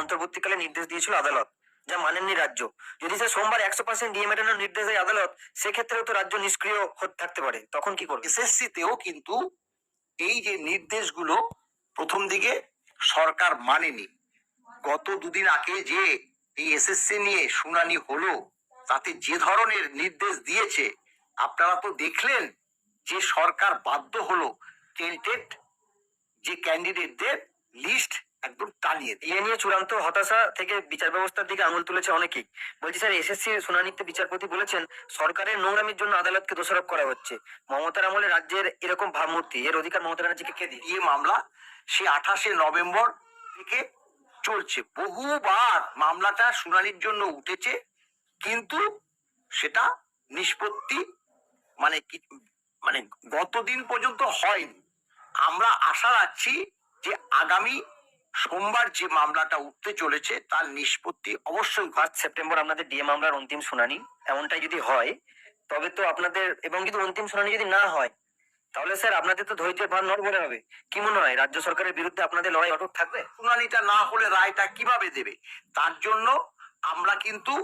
অন্তর্বর্তীকালে নির্দেশ দিয়েছিল আদালত, যা মানেননি রাজ্য। যদি স্যার সোমবার একশো পার্সেন্ট ডিএ মেটানোর নির্দেশ দেয় আদালত, সেক্ষেত্রেও তো রাজ্য নিষ্ক্রিয় থাকতে পারে। তখন কি করবে? এসএসসি তেও কিন্তু এই যে নির্দেশগুলো প্রথম দিকে সরকার মানেনি। গত দুদিন আগে যে এই এসএসসি নিয়ে শুনানি হলো, তাতে যে ধরনের নির্দেশ দিয়েছে, আপনারা তো দেখলেন যে সরকার বাধ্য হলো টেন্টেড যে ক্যান্ডিডেটদের লিস্ট একদম টানিয়ে এ নিয়ে চূড়ান্ত হতাশা থেকে বিচার ব্যবস্থার দিকে আঙুল তুলেছে অনেকেই। বলছি স্যার, এসএসসি শুনানিতে বিচারপতি বলেছেন, সরকারের নোংরামির জন্য আদালতকে দোষারোপ করা হচ্ছে। মমতার আমলে রাজ্যের এরকম ভাবমূর্তি, এর অধিকার মমতা ব্যানার্জিকে কে দিয়ে দিয়ে মামলা সে আঠাশে নভেম্বর থেকে চলছে। বহুবার মামলাটা শুনানির জন্য উঠেছে, কিন্তু সেটা নিষ্পত্তি মানে মানে গতদিন পর্যন্ত হয়নি। আমরা আশা রাখছি যে আগামী সোমবার যে মামলাটা উঠতে চলেছে, তার নিষ্পত্তি অবশ্যই ফার্স্ট সেপ্টেম্বর আপনাদের ডিএ মামলার অন্তিম শুনানি। এমনটাই যদি হয়, তবে তো আপনাদের, এবং যদি অন্তিম শুনানি যদি না হয়, তাহলে স্যার আপনাদের তো ধৈর্যের ভার নড়বড়ে হবে। কি মনে হয়, রাজ্য সরকারের বিরুদ্ধে আপনাদের লড়াই অটুট থাকবে? শুনানিটা না হলে রায়টা কীভাবে দেবে? তার জন্য আমরা কিন্তু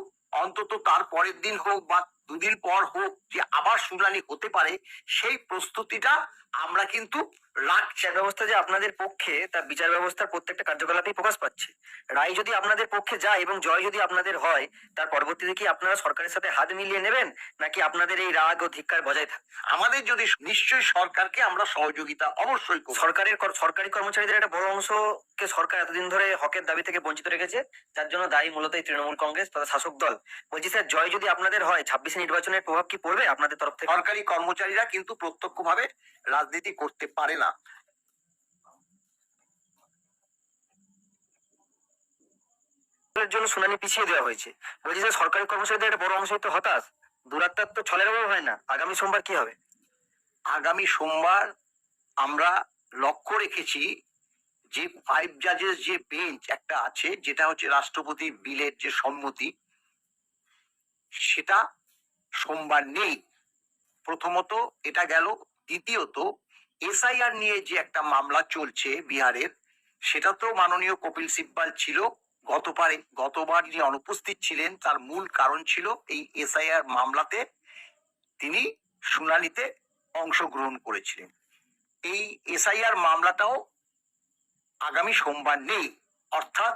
অন্তত তার পরের দিন হোক বা দুদিন পর হোক যে আবার শুনানি হতে পারে সেই প্রস্তুতিটা আমরা কিন্তু রাখছি ব্যবস্থা যে আপনাদের পক্ষে তার বিচার ব্যবস্থার প্রত্যেকটা কার্যকলাপেই প্রকাশ পাচ্ছে। রায় যদি আপনাদের পক্ষে যায় এবং জয় যদি আপনাদের হয় তার পরবর্তীতে কি আপনারা সরকারের সাথে হাত মিলিয়ে নেবেন? নাকি আপনাদের এই রাগ ও ধিক্কার বজায় থাকবে আমাদের যদি নিশ্চয়ই সরকারকে আমরা সহযোগিতা অবশ্যই সরকারের সরকারি কর্মচারীদের একটা বড় অংশকে সরকার এতদিন ধরে হকের দাবি থেকে বঞ্চিত রেখেছে যার জন্য দায়ী মূলত তৃণমূল কংগ্রেস তথা শাসক দল। বলছি স্যার জয় যদি আপনাদের হয় ছাব্বিশে নির্বাচনের প্রভাব কি পড়বে? আপনাদের তরফ থেকে। সরকারি কর্মচারীরা কিন্তু প্রত্যক্ষভাবে রাজনীতি করতে পারে না। জন্য শুনানি পিছিয়ে দেওয়া হয়েছে। বলছি সরকারি কর্মচারীদের একটা বড় অংশই তো হতাশ। দূরাত্মার তো ছলের অভাব হয় না। আগামী সোমবার কি হবে? আগামী সোমবার আমরা লক্ষ্য রেখেছি যে ফাইভ জাজেস যে বেঞ্চ একটা আছে যেটা হচ্ছে রাষ্ট্রপতি বিলের যে সম্মতি সেটা সোমবার নেই। প্রথমত এটা গেল। দ্বিতীয়ত, এসআইআর নিয়ে যে একটা মামলা চলছে বিহারের, সেটা তো মাননীয় কপিল সিব্বাল ছিল। গতবারে গতবার যিনি অনুপস্থিত ছিলেন, তার মূল কারণ ছিল এই এসআইআর মামলাতে তিনি শুনানিতে অংশগ্রহণ করেছিলেন। এই এসআইআর মামলাটাও আগামী সোমবার নেই। অর্থাৎ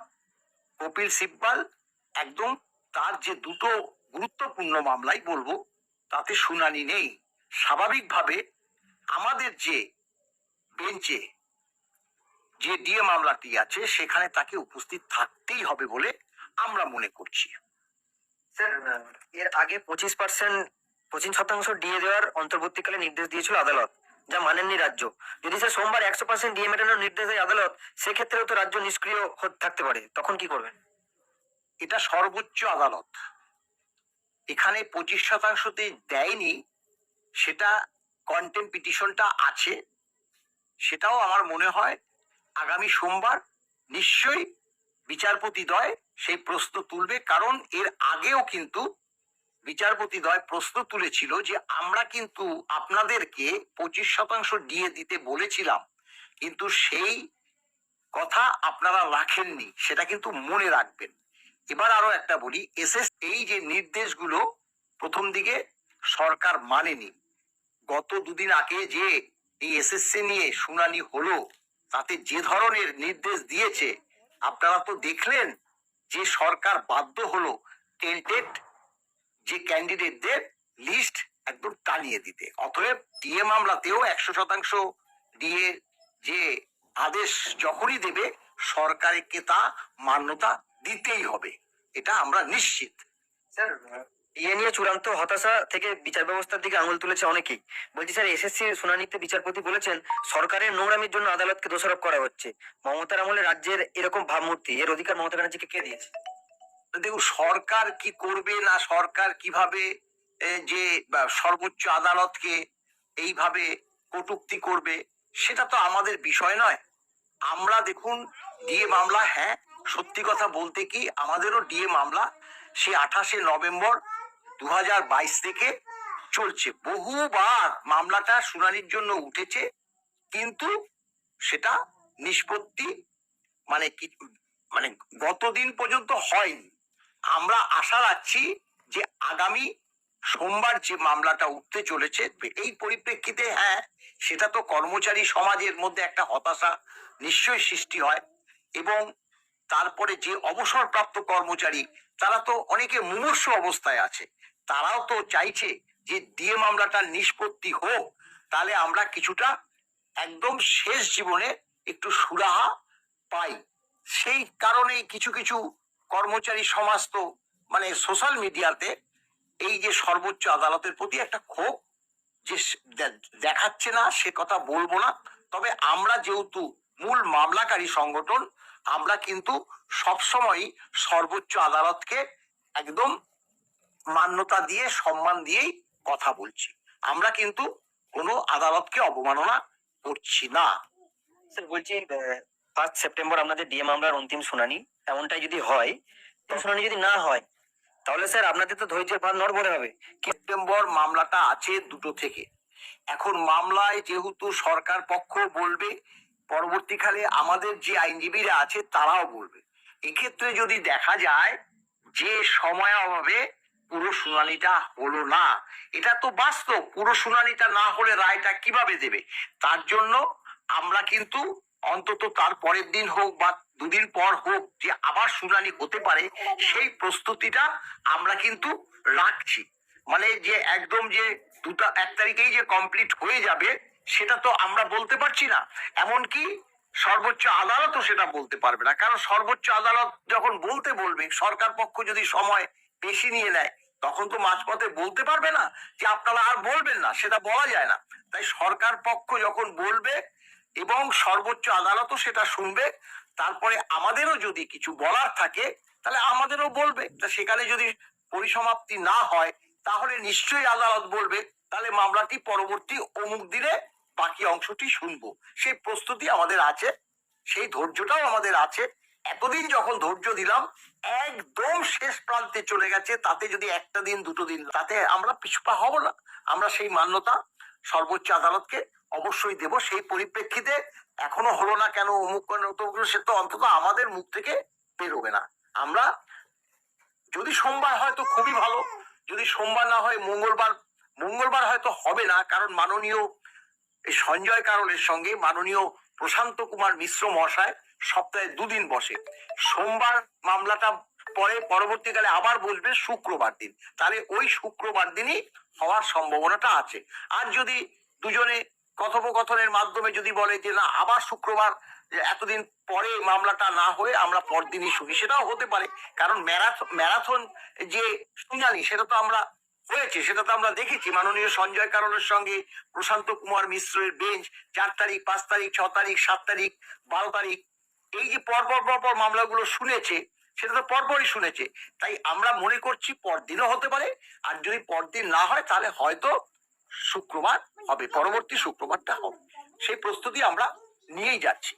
কপিল সিব্বাল একদম তার যে দুটো গুরুত্বপূর্ণ মামলাই বলব তাতে শুনানি নেই। স্বাভাবিকভাবে আমাদের যে বেঞ্চে যে ডিএ মামলাটি আছে সেখানে তাকে উপস্থিত থাকতেই হবে বলে আমরা মনে করছি। স্যার এর আগে পঁচিশ পার্সেন্ট পঁচিশ শতাংশ ডিএ দেওয়ার অন্তর্বর্তীকালে নির্দেশ দিয়েছিল আদালত যা মানেননি রাজ্য। যদি স্যার সোমবার একশো পার্সেন্ট ডিএ মেটানোর নির্দেশ দেয় আদালত সেক্ষেত্রেও তো রাজ্য নিষ্ক্রিয় থাকতে পারে। তখন কি করবেন? এটা সর্বোচ্চ আদালত। এখানে পঁচিশ শতাংশতে দেয়নি, সেটা কন্টেম পিটিশনটা আছে, সেটাও আমার মনে হয় আগামী সোমবার নিশ্চয়ই বিচারপতি দয় সেই প্রশ্ন তুলবে, কারণ এর আগেও কিন্তু বিচারপতি দয় প্রশ্ন তুলেছিল যে আমরা কিন্তু আপনাদেরকে পঁচিশ শতাংশ দিয়ে দিতে বলেছিলাম, কিন্তু সেই কথা আপনারা রাখেননি, সেটা কিন্তু মনে রাখবেন। এবার আরও একটা বলি, এসএস এই যে নির্দেশগুলো প্রথম দিকে সরকার মানেনি। গত দুদিন আগে যে এই এসএসসি নিয়ে শুনানি হলো, তাতে যে ধরনের নির্দেশ দিয়েছে, আপনারা তো দেখলেন যে সরকার বাধ্য হলো টেন্টেড যে ক্যান্ডিডেটদের লিস্ট একদম টানিয়ে দিতে। অতএব ডিএ মামলাতেও একশো শতাংশ ডিএ যে আদেশ যখনই দেবে, সরকারকে তা মান্যতা দিতেই হবে। এটা আমরা নিশ্চিত। স্যার এ নিয়ে চূড়ান্ত হতাশা থেকে বিচার ব্যবস্থার দিকে আঙুল তুলেছে অনেকেই। বলছি স্যার এসএসসি শুনানিতে বিচারপতি বলেছেন সরকারের নোংরামির জন্য আদালতকে দোষারোপ করা হচ্ছে। মমতার আমলে রাজ্যের এরকম ভাবমূর্তি এর অধিকার মমতা ব্যানার্জিকে কে দিয়েছে? দেখুন সরকার কি করবে না সরকার কীভাবে যে বা, সর্বোচ্চ আদালতকে এইভাবে কটুক্তি করবে সেটা তো আমাদের বিষয় নয়। আমরা দেখুন ডিএ মামলা হ্যাঁ সত্যি কথা বলতে কি আমাদেরও ডিএ মামলা সে আঠাশে নভেম্বর দু হাজার বাইশ থেকে চলছে। বহুবার মামলাটা শুনানির জন্য উঠেছে, কিন্তু সেটা নিষ্পত্তি মানে মানে গতদিন পর্যন্ত হয়নি। আমরা আশা রাখছি যে আগামী সোমবার যে মামলাটা উঠতে চলেছে, এই পরিপ্রেক্ষিতে হ্যাঁ সেটা তো কর্মচারী সমাজের মধ্যে একটা হতাশা নিশ্চয়ই সৃষ্টি হয়। এবং তারপরে যে অবসরপ্রাপ্ত কর্মচারী, তারা তো অনেকে মুমূর্ষ অবস্থায় আছে। তারাও তো চাইছে যে ডিএ মামলাটার নিষ্পত্তি হোক। তাহলে আমরা কিছুটা একদম শেষ জীবনে একটু সুরাহা পাই। সেই কারণেই কিছু কিছু কর্মচারী সমাজ তো মানে সোশ্যাল মিডিয়াতে এই যে সর্বোচ্চ আদালতের প্রতি একটা ক্ষোভ যে দেখাচ্ছে না, সে কথা বলব না। তবে আমরা যেহেতু মূল মামলাকারী সংগঠন আমরা কিন্তু সবসময় সর্বোচ্চ আদালতকে একদম মান্যতা দিয়ে সম্মান দিয়েই কথা বলছি। আমরা কিন্তু কোনো আদালতকে অবমাননা করছি না। স্যার বলছি ফার্স্ট সেপ্টেম্বর আপনাদের ডিএ মামলার অন্তিম শুনানি এমনটাই যদি হয় শুনানি যদি না হয় তাহলে স্যার আপনাদের তো ধৈর্যের ভার নড়বড়ে হবে। সেপ্টেম্বর মামলাটা আছে দুটো থেকে। এখন মামলায় যেহেতু সরকার পক্ষ বলবে পরবর্তীকালে আমাদের যে আইনজীবীরা আছে তারাও বলবে। এক্ষেত্রে যদি দেখা যায় যে সময় অভাবে পুরো শুনানিটা হলো না, এটা তো বাস্তব, পুরো শুনানিটা না হলে রায়টা কীভাবে দেবে? তার জন্য আমরা কিন্তু অন্তত তার পরের দিন হোক বা দুদিন পর হোক যে আবার শুনানি হতে পারে, সেই প্রস্তুতিটা আমরা কিন্তু রাখছি। মানে যে একদম যে দুটা, এক তারিখেই যে কমপ্লিট হয়ে যাবে সেটা তো আমরা বলতে পারছি না। এমনকি সর্বোচ্চ আদালতও সেটা বলতে পারবে না। কারণ সর্বোচ্চ আদালত যখন বলতে বলবে, সরকার পক্ষ যদি সময় বেশি নিয়ে নেয়, তখন তো মাঝপথে বলতে পারবে না যে আপনারা আর বলবেন না, সেটা বলা যায় না। তাই সরকার পক্ষ যখন বলবে এবং সর্বোচ্চ আদালতও সেটা শুনবে, তারপরে আমাদেরও যদি কিছু বলার থাকে, তাহলে আমাদেরও বলবে। তা সেখানে যদি পরিসমাপ্তি না হয়, তাহলে নিশ্চয়ই আদালত বলবে, তাহলে মামলাটি পরবর্তী অমুক দিনে বাকি অংশটি শুনব। সেই প্রস্তুতি আমাদের আছে, সেই ধৈর্যটাও আমাদের আছে। এতদিন যখন ধৈর্য দিলাম, একদম শেষ প্রান্তে চলে গেছে, তাতে যদি একটা দিন, দুটো দিন, তাতে আমরা পিছুপা হব না। আমরা সেই মান্যতা সর্বোচ্চ আদালতকে অবশ্যই দেব। সেই পরিপ্রেক্ষিতে এখনও হলো না কেন অমুক সে তো অন্তত আমাদের মুখ থেকে বেরোবে না। আমরা যদি সোমবার হয় তো খুবই ভালো, যদি সোমবার না হয়, মঙ্গলবার মঙ্গলবার হয়তো হবে না, কারণ মাননীয় এই সঞ্জয় কারণের সঙ্গে মাননীয় প্রশান্ত কুমার মিশ্র মহাশয় সপ্তাহে দুদিন বসে। সোমবার মামলাটা পরে পরবর্তীকালে আবার বসবে শুক্রবার দিন। তাহলে ওই শুক্রবার দিনই হওয়ার সম্ভাবনাটা আছে। আর যদি দুজনে কথোপকথনের মাধ্যমে যদি বলে যে না, আবার শুক্রবার এতদিন পরে মামলাটা না হয়ে আমরা পরদিনই শুনি, সেটাও হতে পারে। কারণ ম্যারাথন ম্যারাথন যে শুনানি, সেটা তো আমরা হয়েছে সেটা তো আমরা দেখেছি। মাননীয় সঞ্জয় কারণের সঙ্গে প্রশান্ত কুমার মিশ্রের বেঞ্চ চার তারিখ, পাঁচ তারিখ, ছ তারিখ, সাত তারিখ, বারো তারিখ, এই যে পরপর পরপর মামলাগুলো শুনেছে, সেটা তো পরপরই শুনেছে। তাই আমরা মনে করছি পরদিনও হতে পারে, আর যদি পরদিন না হয়, তাহলে হয়তো শুক্রবার হবে, পরবর্তী শুক্রবারটা হবে। সেই প্রস্তুতি আমরা নিয়েই যাচ্ছি।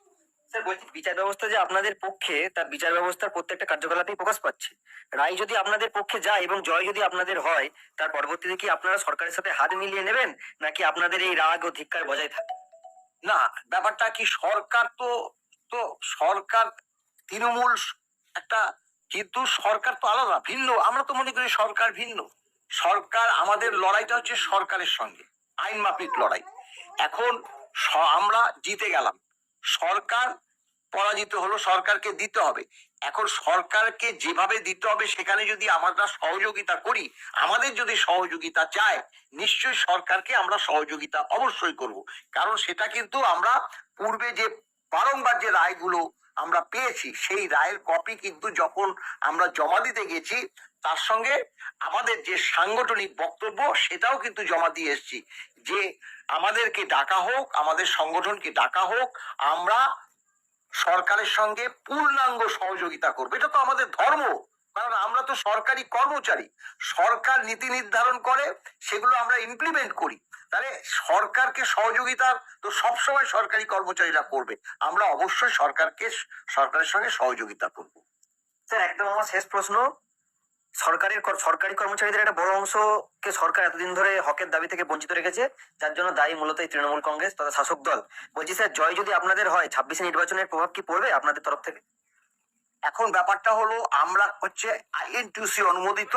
স্যার, বলছি বিচার ব্যবস্থা যে আপনাদের পক্ষে তার বিচার ব্যবস্থার প্রত্যেকটা কার্যকলাপেই প্রকাশ পাচ্ছে। রায় যদি আপনাদের পক্ষে যায় এবং জয় যদি আপনাদের হয়, তার পরবর্তীতে কি আপনারা সরকারের সাথে হাত মিলিয়ে নেবেন? নাকি আপনাদের এই রাগ ও ধিক্কার বজায় থাকবে? না, ব্যাপারটা কি সরকার তো তো সরকার তৃণমূল একটা, কিন্তু সরকার তো আলাদা, ভিন্ন। আমরা তো মনে করি সরকার ভিন্ন। সরকার, আমাদের লড়াইটা হচ্ছে সরকারের সঙ্গে, আইন মাফিক লড়াই। এখন আমরা জিতে গেলাম। সরকার পরাজিত হলো, সরকারকে দিতে হবে। এখন সরকারকে যেভাবে দিতে হবে, সেখানে যদি আমরা সহযোগিতা করি, আমাদের যদি সহযোগিতা চায়, নিশ্চয়ই সরকারকে আমরা সহযোগিতা অবশ্যই করব। কারণ সেটা কিন্তু আমরা পূর্বে যে বারংবার যে রায়গুলো আমরা পেয়েছি, সেই রায়ের কপি কিন্তু যখন আমরা জমা দিতে গেছি, তার সঙ্গে আমাদের যে সাংগঠনিক বক্তব্য, সেটাও কিন্তু জমা দিয়ে এসছি যে আমাদেরকে ডাকা হোক, আমাদের সংগঠনকে ডাকা হোক, আমরা সরকারের সঙ্গে পূর্ণাঙ্গ সহযোগিতা করব। এটা তো আমাদের ধর্ম। কারণ আমরা তো সরকারি কর্মচারী। সরকার নীতি নির্ধারণ করে, সেগুলো আমরা ইমপ্লিমেন্ট করি। তাহলে সরকারকে সহযোগিতা তো সবসময় সরকারি কর্মচারীরা করবে। আমরা অবশ্যই সরকারকে, সরকারের সঙ্গে সহযোগিতা করব। স্যার, একদম আমার শেষ প্রশ্ন। সরকারের সরকারি কর্মচারীদের একটা বড় অংশকে সরকার এতদিন ধরে হকের দাবি থেকে বঞ্চিত রেখেছে, যার জন্য দায়ী মূলত এই তৃণমূল কংগ্রেস তথা শাসক দল। বলছি স্যার, জয় যদি আপনাদের হয়, ছাব্বিশে নির্বাচনের প্রভাব কি পড়বে আপনাদের তরফ থেকে? এখন ব্যাপারটা হলো আমরা হচ্ছে আইএনটিউসি অনুমোদিত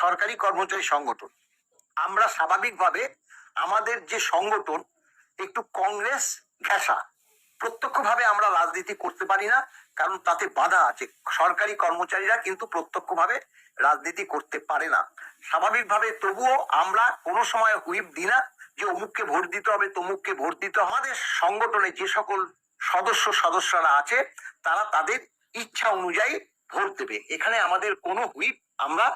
সরকারি কর্মচারী সংগঠন। আমরা স্বাভাবিকভাবে আমাদের যে সংগঠন, একটু কংগ্রেস ঘেঁষা। প্রত্যক্ষভাবে আমরা রাজনীতি করতে পারি না, কারণ তাতে বাধা আছে। সরকারি কর্মচারীরা কিন্তু প্রত্যক্ষভাবে রাজনীতি করতে পারে না। স্বাভাবিকভাবে তবুও আমরা কোনো সময় হুইপ দিই না যে অমুককে ভোট দিতে হবে, তমুককে ভোট দিতে হবে। আমাদের সংগঠনে যে সকল সদস্য সদস্যরা আছে তারা তাদের ইচ্ছা অনুযায়ী ভোট দেবে। এখানে আমাদের কোনো হুইপ আমরা